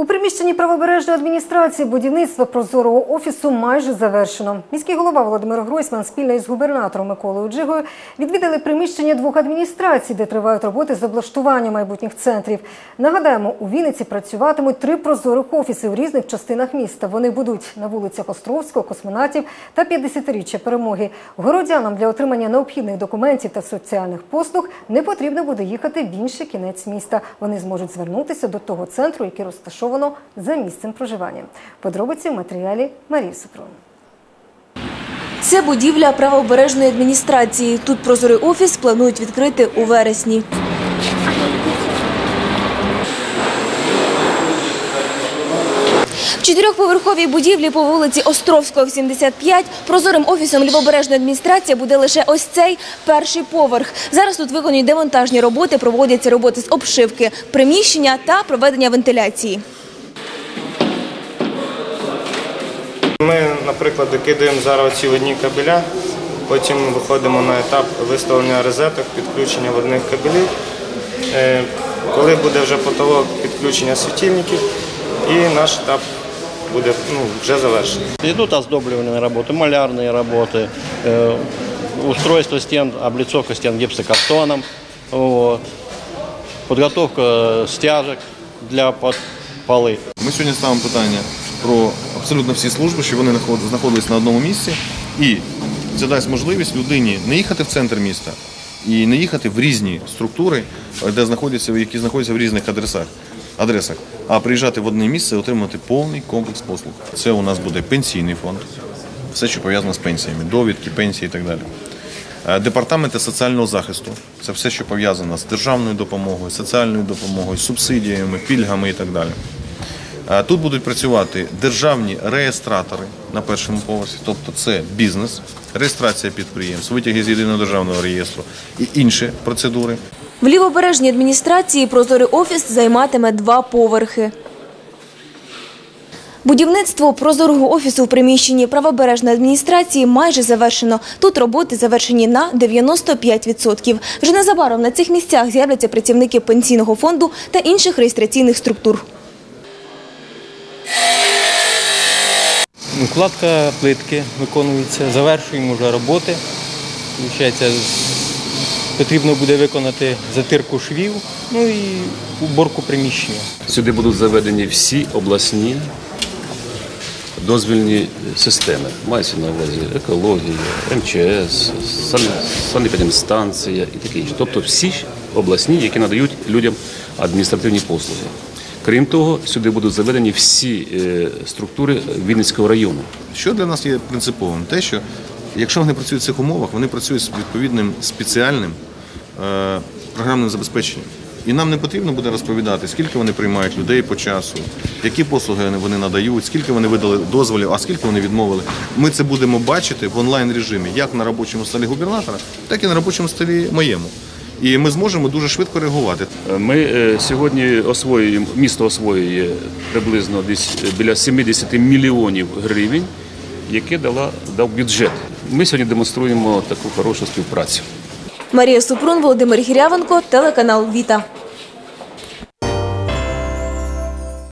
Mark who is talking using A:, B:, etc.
A: У приміщенні правобережної адміністрації будівництво прозорого офісу майже завершено. Міський голова Володимир Гройсман спільно із губернатором Миколою Джигою відвідали приміщення двох адміністрацій, де тривають роботи з облаштування майбутніх центрів. Нагадаємо, у Вінниці працюватимуть три прозорих офіси у різних частинах міста. Вони будуть на вулицях Островського, космонавтів та 50-річчя перемоги. Городянам для отримання необхідних документів та соціальних послуг не потрібно буде їхати в інший кінець міста. Вони зможуть звернутися до того центру, який розташовано за місцем проживання. Подробиці в матеріалі Марії Супрун.
B: Це будівля правообережної адміністрації. Тут прозорий офіс планують відкрити у вересні. В чотирьохповерховій будівлі по вулиці Островського, 75, прозорим офісом лівобережної адміністрації буде лише ось цей перший поверх. Зараз тут виконують демонтажні роботи, проводяться роботи з обшивки, приміщення та проведення вентиляції.
C: Ми, наприклад, докидаємо зараз ці одні кабеля, потім виходимо на етап виставлення розеток, підключення водних кабелів. Е, Коли буде вже потолок підключення світильників, і наш етап буде ну, вже завершений.
D: Идут оздобливательные работы, малярные работы, э, устройство стен, облицовка стен гипсокартоном, вот, подготовка стяжек для под полы.
E: Ми сьогодні ставимо питання про абсолютно всі служби, щоб вони наход- знаходились на одному місці, і це дасть можливість людині не їхати в центр міста і не їхати в різні структури, де знаходяться, які знаходяться в різних адресах. Адресах, а приїжджати в одне місце і отримати повний комплекс послуг. Це у нас буде пенсійний фонд, все, що пов'язано з пенсіями, довідки, пенсії і так далі. Е, Департаменти соціального захисту це все, що пов'язано з державною допомогою, соціальною допомогою, субсидіями, пільгами і так далі. Тут будуть працювати державні реєстратори на першому поверсі, тобто це бізнес, реєстрація підприємств, витяги з єдиного державного реєстру і інші процедури.
B: В лівобережній адміністрації прозорий офіс займатиме два поверхи. Будівництво прозорого офісу в приміщенні правобережної адміністрації майже завершено. Тут роботи завершені на 95%. Вже незабаром на цих місцях з'являться працівники пенсійного фонду та інших реєстраційних структур.
F: Укладка плитки виконується, завершуємо вже роботи. Потрібно буде виконати затирку швів, ну і уборку приміщення.
G: Сюди будуть заведені всі обласні дозвільні системи. Мається на увазі екологія, МЧС, сан- санепідемстанція і таке інше. Тобто всі обласні, які надають людям адміністративні послуги. Крім того, сюди будуть заведені всі е, структури Вінницького району.
E: Що для нас є принциповим? Те, що якщо вони працюють в цих умовах, вони працюють з відповідним спеціальним е, програмним забезпеченням. І нам не потрібно буде розповідати, скільки вони приймають людей по часу, які послуги вони надають, скільки вони видали дозволів, а скільки вони відмовили. Ми це будемо бачити в онлайн режимі, як на робочому столі губернатора, так і на робочому столі моєму. І ми зможемо дуже швидко реагувати.
G: Ми е, сьогодні освоюємо, місто освоює приблизно десь біля 70 мільйонів гривень, яке дала, дав бюджет. Ми сьогодні демонструємо таку хорошу співпрацю.
B: Марія Супрун, Володимир Гірявенко, телеканал Віта.